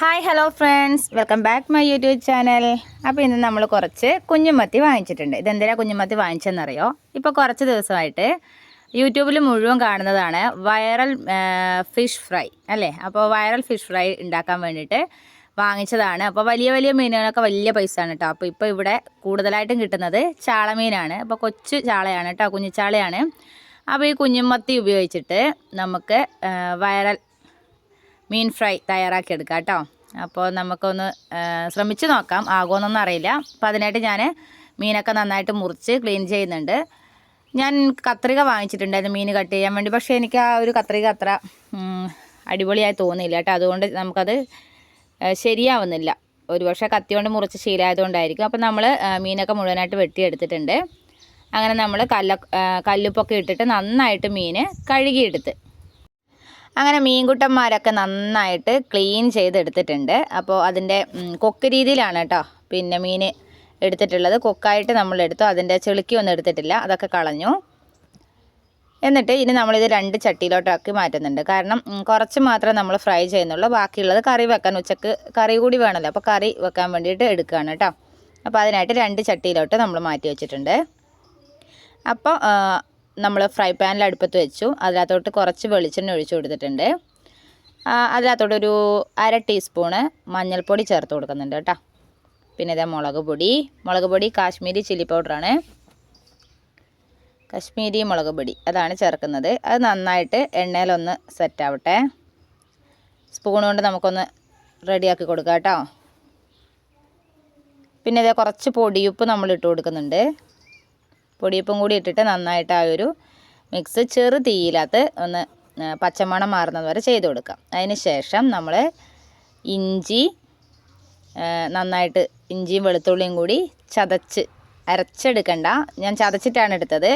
Hi hello friends welcome back my YouTube channel അപ്പോൾ ഇന്ന് നമ്മൾ കുറച്ച് കുഞ്ഞുമത്തി വാങ്ങിച്ചിട്ടുണ്ട്. ഇതെന്തിനാ കുഞ്ഞുമത്തി വാങ്ങിച്ചെന്നറിയോ ഇപ്പോൾ കുറച്ച് ദിവസമായിട്ട് യൂട്യൂബിൽ മുഴുവൻ കാണുന്നതാണ് വൈറൽ ഫിഷ് ഫ്രൈ അല്ലേ? അപ്പോൾ വൈറൽ ഫിഷ് ഫ്രൈ ഉണ്ടാക്കാൻ വേണ്ടിയിട്ട് വാങ്ങിച്ചതാണ്. അപ്പോൾ വലിയ വലിയ മീനുകളൊക്കെ വലിയ പൈസ ആണ് കേട്ടോ അപ്പോൾ ഇപ്പോൾ ഇവിടെ കൂടുതലായിട്ടും കിട്ടുന്നത് ചാളമീനാണ്. അപ്പോൾ കൊച്ചു ചാളയാണ് കേട്ടോ കുഞ്ഞിച്ചാളയാണ് അപ്പോൾ ഈ കുഞ്ഞുമത്തി ഉപയോഗിച്ചിട്ട് നമുക്ക് വൈറൽ മീൻ ഫ്രൈ തയ്യാറാക്കി എടുക്കാം കേട്ടോ അപ്പോൾ നമുക്കൊന്ന് ശ്രമിച്ച് നോക്കാം. ആകുമെന്നൊന്നും അറിയില്ല. അപ്പോൾ അതിനായിട്ട് ഞാൻ മീനൊക്കെ നന്നായിട്ട് മുറിച്ച് ക്ലീൻ ചെയ്യുന്നുണ്ട്. ഞാൻ കത്രിക വാങ്ങിച്ചിട്ടുണ്ടായിരുന്നു മീൻ കട്ട് ചെയ്യാൻ വേണ്ടി. പക്ഷേ എനിക്ക് ആ ഒരു കത്രിക അത്ര അടിപൊളിയായി തോന്നിയില്ല കേട്ടോ. അതുകൊണ്ട് നമുക്കത് ശരിയാവുന്നില്ല. ഒരു പക്ഷേ കത്തി കൊണ്ട് മുറിച്ച് ശീലമായതുകൊണ്ടായിരിക്കും. അപ്പോൾ നമ്മൾ മീനൊക്കെ മുഴുവനായിട്ട് വെട്ടിയെടുത്തിട്ടുണ്ട്. അങ്ങനെ നമ്മൾ കല്ല കല്ലുപ്പൊക്കെ ഇട്ടിട്ട് നന്നായിട്ട് മീൻ കഴുകിയെടുത്ത്. അങ്ങനെ മീൻകുട്ടന്മാരൊക്കെ നന്നായിട്ട് ക്ലീൻ ചെയ്തെടുത്തിട്ടുണ്ട്. അപ്പോൾ അതിന്റെ കൊക്ക് രീതിയിലാണ് കേട്ടോ പിന്നെ മീൻ എടുത്തിട്ടുള്ളത്. കൊക്കായിട്ട് നമ്മൾ എടുത്തു അതിന്റെ ചെളുക്കി ഒന്നും എടുത്തിട്ടില്ല. അതൊക്കെ കളഞ്ഞു. എന്നിട്ട് ഇനി നമ്മളിത് രണ്ട് ചട്ടിയിലോട്ടാക്കി മാറ്റുന്നുണ്ട്. കാരണം കുറച്ച് മാത്രമേ നമ്മൾ ഫ്രൈ ചെയ്യുന്നുള്ളൂ. ബാക്കിയുള്ളത് കറി വെക്കാൻ ഉച്ചയ്ക്ക് കറി കൂടി വേണമല്ലോ. അപ്പോൾ കറി വെക്കാൻ വേണ്ടിയിട്ട് എടുക്കുകയാണ് കേട്ടോ അപ്പോൾ അതിനായിട്ട് രണ്ട് ചട്ടിയിലോട്ട് നമ്മൾ മാറ്റി വെച്ചിട്ടുണ്ട്. അപ്പോൾ നമ്മൾ ഫ്രൈ പാനിൽ അടുപ്പത്ത് വെച്ചു. അതിനകത്തോട്ട് കുറച്ച് വെളിച്ചെണ്ണ ഒഴിച്ചു കൊടുത്തിട്ടുണ്ട്. അതിനകത്തോട്ട് ഒരു അര ടീസ്പൂണ് മഞ്ഞൾപ്പൊടി ചേർത്ത് കൊടുക്കുന്നുണ്ട് കേട്ടോ. പിന്നെ ഇതേ മുളക് പൊടി. മുളക് പൊടി കാശ്മീരി ചില്ലി പൗഡറാണ്. കാശ്മീരി മുളക് പൊടി അതാണ് ചേർക്കുന്നത്. അത് നന്നായിട്ട് എണ്ണയിലൊന്ന് സെറ്റാവട്ടെ സ്പൂൺ കൊണ്ട് നമുക്കൊന്ന് റെഡിയാക്കി കൊടുക്കാം കേട്ടോ. പിന്നെ ഇതേ കുറച്ച് പൊടിയുപ്പ് നമ്മൾ ഇട്ട് കൊടുക്കുന്നുണ്ട്. പൊടിയപ്പം കൂടി ഇട്ടിട്ട് നന്നായിട്ട് ആ ഒരു മിക്സ് ചെറു തീയിലകത്ത് ഒന്ന് പച്ചമണം മാറുന്നത് വരെ ചെയ്ത് കൊടുക്കാം. അതിന് ശേഷം നമ്മൾ ഇഞ്ചി നന്നായിട്ട് ഇഞ്ചിയും വെളുത്തുള്ളിയും കൂടി ചതച്ച് അരച്ചെടുക്കണ്ട. ഞാൻ ചതച്ചിട്ടാണ് എടുത്തത്.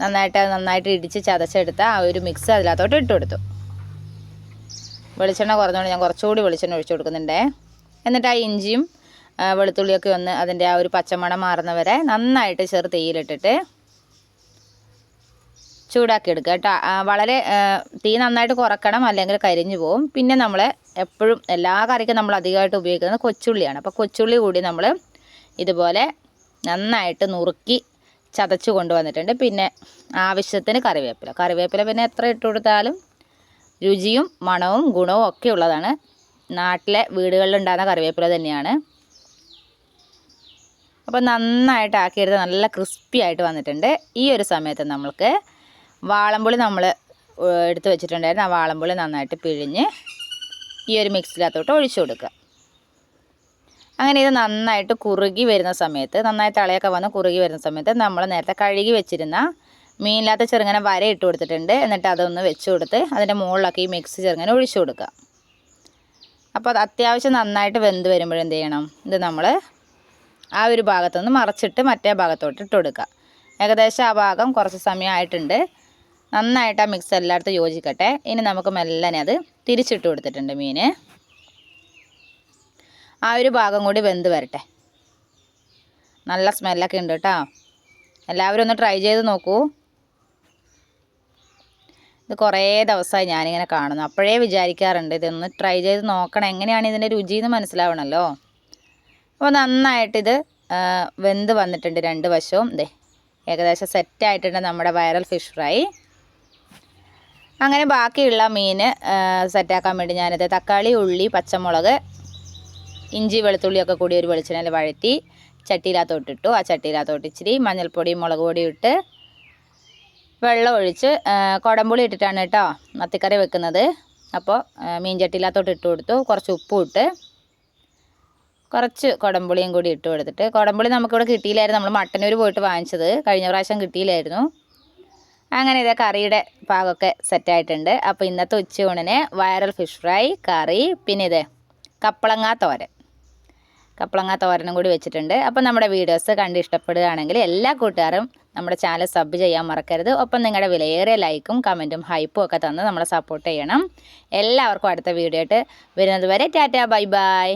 നന്നായിട്ട് നന്നായിട്ട് ഇടിച്ച് ചതച്ചെടുത്ത ആ ഒരു മിക്സ് അതിനകത്തോട്ട് ഇട്ട് കൊടുത്തു. വെളിച്ചെണ്ണ കുറഞ്ഞുകൊണ്ട് ഞാൻ കുറച്ചുകൂടി വെളിച്ചെണ്ണ ഒഴിച്ചു കൊടുക്കുന്നുണ്ടേ. എന്നിട്ട് ആ ഇഞ്ചിയും വെളുത്തുള്ളിയൊക്കെ ഒന്ന് അതിന്റെ ആ ഒരു പച്ചമണം മാറുന്നവരെ നന്നായിട്ട് ചെറു തീയിലിട്ടിട്ട് ചൂടാക്കി എടുക്കുക കേട്ടോ വളരെ തീ നന്നായിട്ട് കുറക്കണം അല്ലെങ്കിൽ കരിഞ്ഞു പോകും പിന്നെ നമ്മൾ എപ്പോഴും എല്ലാ കറിക്കും നമ്മൾ അധികമായിട്ട് ഉപയോഗിക്കുന്നത് കൊച്ചുള്ളിയാണ്. അപ്പോൾ കൊച്ചുള്ളി കൂടി നമ്മൾ ഇതുപോലെ നന്നായിട്ട് നുറുക്കി ചതച്ച് കൊണ്ടുവന്നിട്ടുണ്ട്. പിന്നെ ആവശ്യത്തിന് കറിവേപ്പില. കറിവേപ്പില പിന്നെ എത്ര ഇട്ട് കൊടുത്താലും രുചിയും മണവും ഗുണവും ഒക്കെ ഉള്ളതാണ്. നാട്ടിലെ വീടുകളിലുണ്ടാകുന്ന കറിവേപ്പില തന്നെയാണ്. അപ്പോൾ നന്നായിട്ട് ആക്കിയെടുത്ത് നല്ല ക്രിസ്പി ആയിട്ട് വന്നിട്ടുണ്ട്. ഈ ഒരു സമയത്ത് നമ്മൾക്ക് വാളംപുളി നമ്മൾ എടുത്ത് വെച്ചിട്ടുണ്ടായിരുന്നു. ആ വാളംപുളി നന്നായിട്ട് പിഴിഞ്ഞ് ഈ ഒരു മിക്സിനകത്തോട്ട് ഒഴിച്ചു കൊടുക്കുക. അങ്ങനെ ഇത് നന്നായിട്ട് കുറുകി വരുന്ന സമയത്ത് നന്നായി തളയൊക്കെ വന്ന് കുറുകി വരുന്ന സമയത്ത് നമ്മൾ നേരത്തെ കഴുകി വെച്ചിരുന്ന മീനില്ലാത്ത ചെറുങ്ങനെ വര ഇട്ട് കൊടുത്തിട്ടുണ്ട്. എന്നിട്ട് അതൊന്ന് വെച്ച് കൊടുത്ത് അതിന്റെ മുകളിലൊക്കെ ഈ മിക്സ് ചെറുങ്ങനെ ഒഴിച്ചു കൊടുക്കുക. അപ്പോൾ അത് അത്യാവശ്യം നന്നായിട്ട് വെന്ത് വരുമ്പോഴെന്ത് ചെയ്യണം? ഇത് നമ്മൾ ആ ഒരു ഭാഗത്തുനിന്ന് മറച്ചിട്ട് മറ്റേ ഭാഗത്തോട്ട് ഇട്ട് കൊടുക്കുക. ഏകദേശം ആ ഭാഗം കുറച്ച് സമയമായിട്ടുണ്ട്. നന്നായിട്ട് ആ മിക്സ് എല്ലായിടത്തും യോജിക്കട്ടെ. ഇനി നമുക്ക് മെല്ലനെ അത് തിരിച്ചിട്ട് കൊടുത്തിട്ടുണ്ട് മീന്. ആ ഒരു ഭാഗം കൂടി വെന്ത് വരട്ടെ. നല്ല സ്മെല്ലൊക്കെ ഉണ്ട് കേട്ടോ. എല്ലാവരും ഒന്ന് ട്രൈ ചെയ്ത് നോക്കൂ. ഇത് കുറേ ദിവസമായി ഞാനിങ്ങനെ കാണുന്നു. അപ്പോഴേ വിചാരിക്കാറുണ്ട് ഇതൊന്ന് ട്രൈ ചെയ്ത് നോക്കണം. എങ്ങനെയാണ് ഇതിന്റെ രുചി എന്ന് മനസ്സിലാവണമല്ലോ അപ്പോൾ നന്നായിട്ടിത് വെന്ത് വന്നിട്ടുണ്ട് രണ്ട് വശവും. ദേ ഏകദേശം സെറ്റായിട്ടുണ്ട് നമ്മുടെ വൈറൽ ഫിഷ് ഫ്രൈ അങ്ങനെ ബാക്കിയുള്ള മീൻ സെറ്റാക്കാൻ വേണ്ടി ഞാനിത് തക്കാളി ഉള്ളി പച്ചമുളക് ഇഞ്ചി വെളുത്തുള്ളിയൊക്കെ കൂടി ഒരു വെളിച്ചെണ്ണയിൽ വഴറ്റി ചട്ടിയിലകത്തോട്ടിട്ടു ആ ചട്ടിയിലകത്തോട്ട് ഇച്ചിരി മഞ്ഞൾപ്പൊടി മുളക് പൊടി ഇട്ട് വെള്ളം ഒഴിച്ച് കുടംപുളി ഇട്ടിട്ടാണ് കേട്ടോ മത്തിക്കറി വെക്കുന്നത്. അപ്പോൾ മീൻ ചട്ടിയിലകത്തോട്ട് ഇട്ട് കൊടുത്തു. കുറച്ച് ഉപ്പും ഇട്ട് കുറച്ച് കുടംപുളിയും കൂടി ഇട്ട് കൊടുത്തിട്ട്. കുടംപുളി നമുക്കിവിടെ കിട്ടിയില്ലായിരുന്നു. നമ്മൾ മട്ടന്നൂർ പോയിട്ട് വാങ്ങിച്ചത്. കഴിഞ്ഞ പ്രാവശ്യം കിട്ടിയില്ലായിരുന്നു. അങ്ങനെ ഇതേ കറിയുടെ പാകമൊക്കെ സെറ്റായിട്ടുണ്ട് അപ്പോൾ ഇന്നത്തെ ഉച്ചയൂണിന് വൈറൽ ഫിഷ് ഫ്രൈ കറി പിന്നെ ഇതേ കപ്പളങ്ങാ തോരൻ. കപ്പളങ്ങാ തോരനും കൂടി വെച്ചിട്ടുണ്ട്. അപ്പോൾ നമ്മുടെ വീഡിയോസ് കണ്ട് ഇഷ്ടപ്പെടുകയാണെങ്കിൽ എല്ലാ കൂട്ടുകാരും നമ്മുടെ ചാനൽ സബ് ചെയ്യാൻ മറക്കരുത്. ഒപ്പം നിങ്ങളുടെ വിലയേറിയ ലൈക്കും കമന്റും ഹൈപ്പും ഒക്കെ തന്ന് നമ്മളെ സപ്പോർട്ട് ചെയ്യണം. എല്ലാവർക്കും അടുത്ത വീഡിയോ ആയിട്ട് വരുന്നത് വരെ ടാറ്റ ബൈ ബൈ.